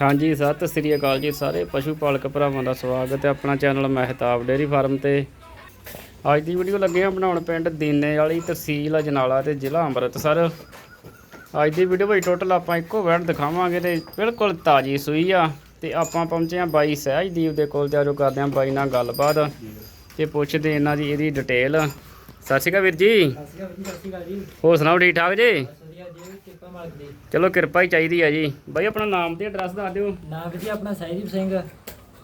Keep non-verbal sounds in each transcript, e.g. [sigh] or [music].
ਹਾਂਜੀ, ਸਤਿ ਸ੍ਰੀ ਅਕਾਲ ਜੀ ਸਾਰੇ। ਪਸ਼ੂ ਪਾਲਕ ਭਰਾਵਾਂ ਦਾ ਸਵਾਗਤ ਹੈ ਆਪਣਾ ਚੈਨਲ ਮਹਿਤਾਬ ਡੇਅਰੀ ਫਾਰਮ ਤੇ। ਅੱਜ ਦੀ ਵੀਡੀਓ ਲੱਗੇ ਆ ਬਣਾਉਣ ਪਿੰਡ ਦੀਨੇ ਵਾਲੀ ਤਹਿਸੀਲ ਅਜਨਾਲਾ ਤੇ ਜ਼ਿਲ੍ਹਾ ਅੰਮ੍ਰਿਤਸਰ। ਅੱਜ ਦੀ ਵੀਡੀਓ ਵਿੱਚ ਟੋਟਲ ਆਪਾਂ ਇੱਕੋ ਵੈਟ ਦਿਖਾਵਾਂਗੇ ਤੇ ਬਿਲਕੁਲ ਤਾਜੀ ਸੂਈ ਆ ਤੇ ਆਪਾਂ ਪਹੁੰਚੇ ਆ ਬਾਈ ਸਹਿਜਦੀਪ ਦੇ ਕੋਲ ਤੇ ਆਜੋ ਕਰਦੇ ਆ ਬਾਈ ਨਾਲ ਗੱਲਬਾਤ ਤੇ ਪੁੱਛਦੇ ਇਹਨਾਂ ਦੀ ਇਹਦੀ ਡਿਟੇਲ ਸਤਿ ਸ਼੍ਰੀ ਅਕਾਲ ਵੀਰ ਜੀ। ਹੋਰ ਸੁਣਾਓ ਠੀਕ ਠਾਕ ਜੀ? ਚਲੋ ਕਿਰਪਾ ਹੀ ਚਾਹੀਦੀ ਆ ਜੀ। ਬਾਈ ਆਪਣਾ ਨਾਮ ਤੇ ਐਡਰੈਸ ਦੱਸ ਦਿਓ। ਨਾਮ ਜੀ ਆਪਣਾ ਸਹਿਜਦੀਪ ਸਿੰਘ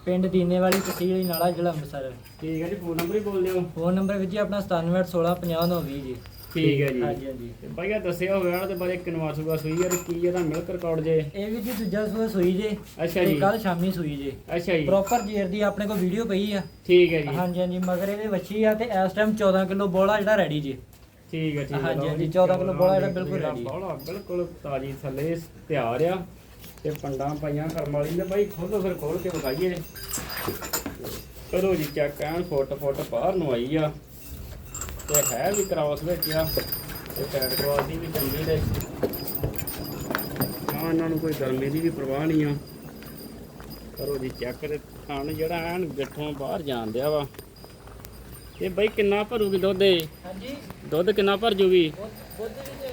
ਪਿੰਡ ਦੀਨੇ ਵਾਲੀ ਤਹਿਸੀਲ ਨਾਲਾ ਜ਼ਿਲ੍ਹਾ ਅੰਮ੍ਰਿਤਸਰ ਠੀਕ ਹੈ ਜੀ ਫੋਨ ਨੰਬਰ ਹੀ ਬੋਲ ਦਿਓ। ਫੋਨ ਨੰਬਰ ਵੀ ਜੀ ਆਪਣਾ 9716500920 ਜੀ। ਠੀਕ ਹੈ ਜੀ। ਹਾਂਜੀ ਹਾਂਜੀ। ਤੇ ਭਾਈਆ ਦੱਸਿਓ ਵਿਆਹ ਦੇ ਬਾਰੇ ਕਿਨਵਾ ਸੂਗਾ ਸੂਈ ਯਾਰ ਕੀ ਇਹਦਾ ਮਿਲਕ ਰਿਕਾਰਡ ਜੇ? ਇਹ ਵੀ ਜੀ ਦੂਜਾ ਸੂਆ ਸੂਈ ਜੇ ਅੱਛਾ ਤੇ ਜੀ। ਕੱਲ ਸ਼ਾਮੀ ਸੂਈ ਜੇ। ਅੱਛਾ ਜੀ। ਪ੍ਰੋਪਰ ਜੇਰ ਦੀ ਆਪਣੇ ਕੋਲ ਵੀਡੀਓ ਪਈ ਆ। ਠੀਕ ਹੈ ਜੀ। ਹਾਂਜੀ ਹਾਂਜੀ ਮਗਰ ਇਹਦੇ ਵੱਛੀ ਆ ਤੇ ਇਸ ਟਾਈਮ 14 ਕਿਲੋ ਬੋਲਾ ਜਿਹੜਾ ਰੈਡੀ ਜੀ। ਠੀਕ ਹੈ ਠੀਕ ਹੈ ਹਾਂਜੀ, ਹਾਂਜੀ, ਜੀ, 14 ਕਿਲੋ ਬੋਲਾ ਜਿਹੜਾ ਬਿਲਕੁਲ ready। ਬੋਲਾ ਬਿਲਕੁਲ ਤਾਜੀ ਥੱਲੇ ਤਿਆਰ ਆ ਤੇ ਪੰਡਾਂ ਪਾਈਆਂ ਕਰਮ ਵਾਲੀ ਨੇ। ਭਾਈ ਖੋਲੋ ਫਿਰ ਖੋਲ ਕੇ ਵਿਖਾਈਏ। ਕਰੋ ਜੀ ਚੈੱਕ ਐਨ ਫੁੱਟ ਫੁੱਟ ਬਾਹਰ ਨੂੰ ਆਈ ਆ। ਤੇ ਹੈ ਵੀ ਕ੍ਰਾਸ ਵਿੱਚ ਆ ਤੇ ਪੈਡ ਕੁਆਲਿਟੀ ਵੀ ਚੰਗੀ ਦੇ ਹਾਂ ਇਹਨਾਂ ਨੂੰ ਕੋਈ ਗਰਮੀ ਦੀ ਵੀ ਪਰਵਾਹ ਨਹੀਂ ਆ। ਕਰੋ ਜੀ ਚੈੱਕ ਤੇ ਥਣ ਜਿਹੜਾ ਐਨ ਗਿੱਠੋਂ ਬਾਹਰ ਜਾਣ ਦਿਆ ਵਾ। ਤੇ ਬਈ ਕਿੰਨਾ ਭਰੂਗੀ ਦੁੱਧ ਇਹ? ਹਾਂਜੀ। ਦੁੱਧ ਕਿੰਨਾ ਭਰ ਜੂਗੀ? ਦੁੱਧ ਦੀ ਦੀ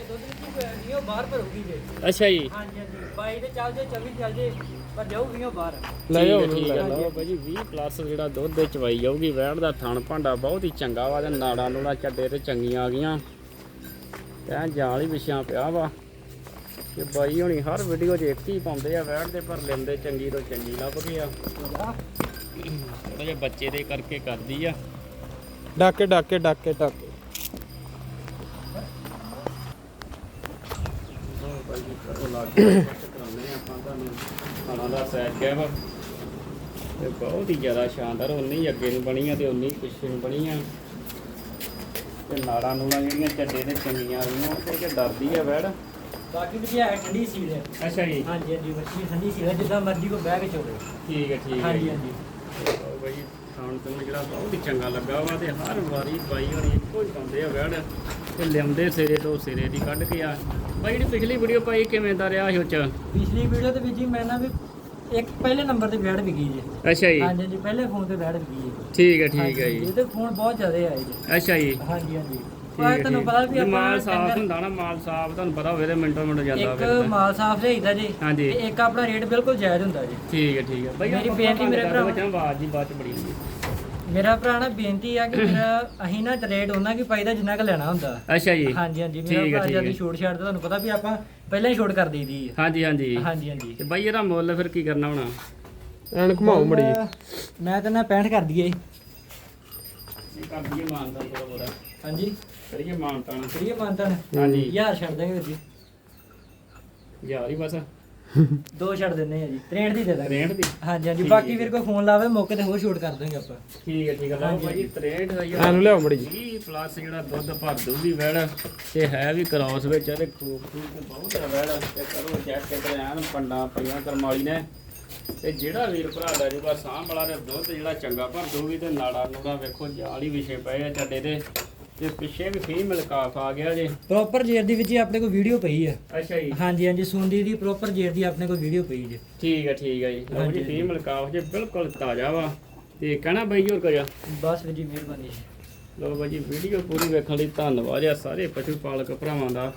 ਬਾਹਰ ਭਰੂਗੀ ਜੀ ਅੱਛਾ ਜੀ। ਹਾਂਜੀ ਹਾਂਜੀ। 22 ਤੇ ਚੱਲ ਜੇ 24 ਚੱਲ ਜੇ ਪਰ ਜਾਊਗੀ ਉਹ ਬਾਹਰ। ਲੈ ਜਾਓ ਠੀਕ ਹੈ। ਲਓ ਭਾਜੀ 20 ਪਲੱਸ ਜਿਹੜਾ ਦੁੱਧ ਦੇ ਚਵਾਈ ਜਾਊਗੀ ਵਹਿਣ ਦਾ ਥਣ ਭਾਂਡਾ ਬਹੁਤ ਹੀ ਚੰਗਾ ਵਾ ਤੇ ਨਾੜਾਂ ਨੂੜਾ ਚੱਡੇ ਤੇ ਚੰਗੀਆਂ ਆ ਗਈਆਂ। ਤੇ ਜਾਲ ਹੀ ਵਿਛਿਆ ਪਿਆ ਵਾ। ਤੇ ਬਾਈ ਹੁਣੀ ਹਰ ਵੀਡੀਓ 'ਚ ਇੱਕ ਹੀ ਪਾਉਂਦੇ ਆ ਵਹਿਣ ਦੇ ਪਰ ਲੈਂਦੇ ਚੰਗੀ ਤੋਂ ਚੰਗੀ ਲੱਭ ਗਈ ਆ। ਥੋੜਾ ਜਿਹਾ ਬੱਚੇ ਦੇ ਕਰਕੇ ਕਰਦੀ ਆ। ਡਾਕੇ ਡਾਕੇ ਡਾਕੇ ਡਾਕੇ ਲਓ ਬਾਈ ਜੀ ਕਰੋ ਲਾ ਕੇ ਕਰਾਉਂਦੇ ਆ ਆਪਾਂ ਤੁਹਾਨੂੰ ਖਾਣਾ ਦਾ ਸੈਟ ਗਿਆ ਵਾ। ਤੇ ਬਹੁਤ ਹੀ ਜ਼ਿਆਦਾ ਸ਼ਾਨਦਾਰ ਉਨੀ ਹੀ ਅੱਗੇ ਨੂੰ ਬਣੀ ਆ ਤੇ ਉਨੀ ਪਿੱਛੇ ਨੂੰ ਬਣੀ ਆ। ਤੇ ਨਾੜਾਂ ਨੂੜਾਂ ਜਿਹੜੀਆਂ ਚੱਡੇ ਤੇ ਚੰਗੀਆਂ ਰਹੀਆਂ ਤੇ ਕਿ ਡਰਦੀ ਆ ਵੈੜ। ਬਾਕੀ ਵੀ ਹੈ ਠੰਡੀ ਸੀ ਹੈ ਅੱਛਾ ਜੀ। ਹਾਂਜੀ ਹਾਂਜੀ ਬੱਚੀ ਠੰਡੀ ਸੀ ਹੈ ਜਿੱਦਾਂ ਮਰਜ਼ੀ ਕੋ ਬਹਿ ਕੇ ਚੋਵੇ। ਠੀਕ ਹੈ ਠੀਕ ਹੈ। ਹਾਂਜੀ। ਹਾਂਜੀ। ਬਾਈ ਖਾਣ ਤੋਂ ਜਿਹੜਾ ਬਹੁਤ ਹੀ ਚੰਗਾ ਲੱਗਾ ਵਾ ਤੇ ਹਰ ਵਾਰੀ ਬਾਈ ਹੋਣੀ ਇੱਕੋ ਹੀ ਪਾਉਂਦੇ ਆ ਵੈੜ ਤੇ ਲਿਆਉਂਦੇ ਸਿਰੇ ਤੋਂ ਸਿਰੇ ਦੀ ਕੱਢ ਕੇ ਆ। ਬਾਈ ਜਿਹੜੀ ਪਿਛਲੀ ਵੀਡੀਓ ਪਾਈ ਕਿਵੇਂ ਦਾ ਰਿਹਾ ਸੀ ਉਹ ਚ? ਪਿਛਲੀ ਵੀਡੀਓ ਦੇ ਵਿੱਚ ਜੀ ਮੈਂ ਨਾ ਵੀ ਇੱਕ ਪਹਿਲੇ ਨੰਬਰ ਤੇ ਬੈਠ ਵਿਕੀ ਜੀ। ਅੱਛਾ ਜੀ। ਹਾਂਜੀ ਹਾਂਜੀ ਪਹਿਲੇ ਫੋਨ ਤੇ ਬੈਠ ਵਿਕੀ ਜੀ। ਠੀਕ ਹੈ ਠੀਕ ਹੈ ਜੀ। ਇਹਦੇ ਫੋਨ ਬਹੁਤ ਜ਼ਿਆਦਾ ਆਏ ਜੀ। ਅੱਛਾ ਜੀ। ਹਾਂਜੀ ਹਾਂਜੀ। ਪਰ ਹੈ, ਤੁਹਾਨੂੰ ਠੀਕ ਪਤਾ ਹੈ। ਵੀ ਜੇ ਆਪਾਂ ਮਾਲ ਸਾਫ਼ ਡੰਗਰ- ਹੁੰਦਾ ਨਾ ਮਾਲ ਸਾਫ਼ ਤੁਹਾਨੂੰ ਪਤਾ ਹੋਵੇ ਤੇ ਮਿੰਟੋ ਮਿੰਟ ਜਾਂਦਾ ਇੱਕ ਫਿਰ ਤਾਂ। ਮਾਲ ਸਾਫ਼ ਲਿਆਈਦਾ ਜੀ ਹਾਂਜੀ। ਤੇ ਇੱਕ ਆਪਣਾ ਰੇਟ ਬਿਲਕੁਲ ਜਾਇਜ਼ ਹੁੰਦਾ ਜੀ ਠੀਕ ਹੈ ਠੀਕ ਹੈ ਬਈ ਮੇਰੀ ਬੇਨਤੀ ਭਰਾ- ਨਾ ਆਵਾਜ਼ ਜੀ ਬਾਅਦ ਚ ਬੜੀ ਹੁੰਦੀ ਹੈ। ਮੇਰਾ ਭਰਾ ਨਾ ਬੇਨਤੀ ਆ ਕਿ [coughs] ਮੇਰਾ ਅਸੀਂ ਨਾ ਰੇਟ ਉਹਨਾਂ ਕੀ ਪਾਈਦਾ ਜਿੰਨਾ ਕ ਲੈਣਾ ਹੁੰਦਾ ਅੱਛਾ ਜੀ ਹਾਂਜੀ ਹਾਂਜੀ ਠੀਕ ਹੈ, ਮੇਰਾ ਭਰਾ ਠੀਕ ਹੈ। ਜਲਦੀ ਛੋਟ ਛੱਡ ਤੁਹਾਨੂੰ ਪਤਾ ਵੀ ਆਪਾਂ ਪਹਿਲਾਂ ਹੀ ਛੋਟ ਕਰ ਦਈਦੀ ਹੈ ਹਾਂਜੀ ਹਾਂਜੀ ਹਾਂਜੀ ਹਾਂਜੀ ਤੇ ਬਾਈ ਇਹਦਾ ਮੁੱਲ ਫਿਰ ਕੀ ਕਰਨਾ ਹੋਣਾ ਐਨ ਘੁਮਾਓ ਮੜੀ ਮੈਂ ਤਾਂ ਨਾ 65 ਕਰ ਦਈਏ ਕਰ ਦਈਏ ਮਾਨਤਾਨ ਥੋੜਾ ਬੋੜਾ ਹਾਂਜੀ। ਕਰੀਏ ਮਾਨਤਾਨ ਕਰੀਏ ਮਾਨਤਨ ਹਾਂਜੀ। ਯਾਰ ਛੱਡ ਦਾਂਗੇ ਵੀਰ ਜੀ। ਯਾਰ ਹੀ ਬਸ। ਦੋ ਛੱਡ ਦਿੰਨੇ ਆ ਜੀ। 63 ਦੀ ਦੇ ਦਾਂਗੇ। ਰੇਂਟ ਦੀ? ਹਾਂਜੀ ਹਾਂਜੀ। ਠੀਕ ਬਾਕੀ। ਵੀਰ ਕੋ ਫੋਨ ਲਾਵੇ ਮੌਕੇ ਤੇ ਹੋਰ ਛੋਟ ਕਰ ਦਾਂਗੇ ਆਪਾਂ। ਠੀਕ ਹੈ ਠੀਕ ਹੈ। ਲਓ ਹਾਂਜੀ। ਬਾਈ 63 ਦਾ ਐਨੂੰ ਲਿਆਓ ਮੜੀ 20 ਪਲੱਸ ਜਿਹੜਾ ਦੁੱਧ ਭਰ ਦੂਗੀ ਵੈੜ ਤੇ ਹੈ ਵੀ ਕ੍ਰਾਸ ਵਿੱਚ। ਤੇ ਖੂਬ ਖੂਬ ਤੇ ਬਹੁਤ ਹੈ ਵੈੜ ਤੇ ਕਰੋ ਚੈੱਕ ਕਿਤੇ ਐਨ ਪੰਡਾ ਪਈਆਂ ਕਰਮਾਲੀ ਨੇ। ਤੇ ਜਿਹੜਾ ਵੀਰ ਭਰਾ ਦਾ ਜੂਗਾ ਸਾਂਭ ਵਾਲਾ ਤੇ ਦੁੱਧ ਜਿਹੜਾ ਚੰਗਾ ਭਰ ਦੂਗੀ ਤੇ ਨਾੜਾ ਨੂੜਾ ਵੇਖੋ ਜਾਲ ਹੀ ਵਿਛੇ ਪਏ ਆ ਚੱਡੇ ਤੇ ਤੇ ਪਿੱਛੇ ਵੀ ਫੀਮੇਲ ਕਾਫ ਆ ਗਿਆ ਜੇ। ਪ੍ਰੋਪਰ ਜੇਰ ਦੀ ਵਿੱਚ ਹੀ ਆਪਣੇ ਕੋਲ ਵੀਡੀਓ ਪਈ ਹੈ ਅੱਛਾ ਜੀ। ਹਾਂਜੀ ਹਾਂਜੀ ਸੁੰਦੀ ਦੀ ਪ੍ਰੋਪਰ ਜੇਰ ਦੀ ਆਪਣੇ ਕੋਲ ਵੀਡੀਓ ਪਈ ਜੀ। ਠੀਕ ਹੈ ਠੀਕ ਹੈ ਜੀ। ਲਓ ਜੀ। ਫੀਮੇਲ ਕਾਫ ਜੇ ਬਿਲਕੁਲ ਤਾਜ਼ਾ ਵਾ। ਤੇ ਕਹਿਣਾ ਬਈ ਹੋਰ ਕੁਝ? ਬਸ ਜੀ ਮਿਹਰਬਾਨੀ। ਲੋ ਬਾਈ ਜੀ ਵੀਡੀਓ ਪੂਰੀ ਵੇਖਣ ਲਈ ਧੰਨਵਾਦ ਆ ਸਾਰੇ ਪਸ਼ੂ ਪਾਲਕ ਭਰਾਵਾਂ ਦਾ।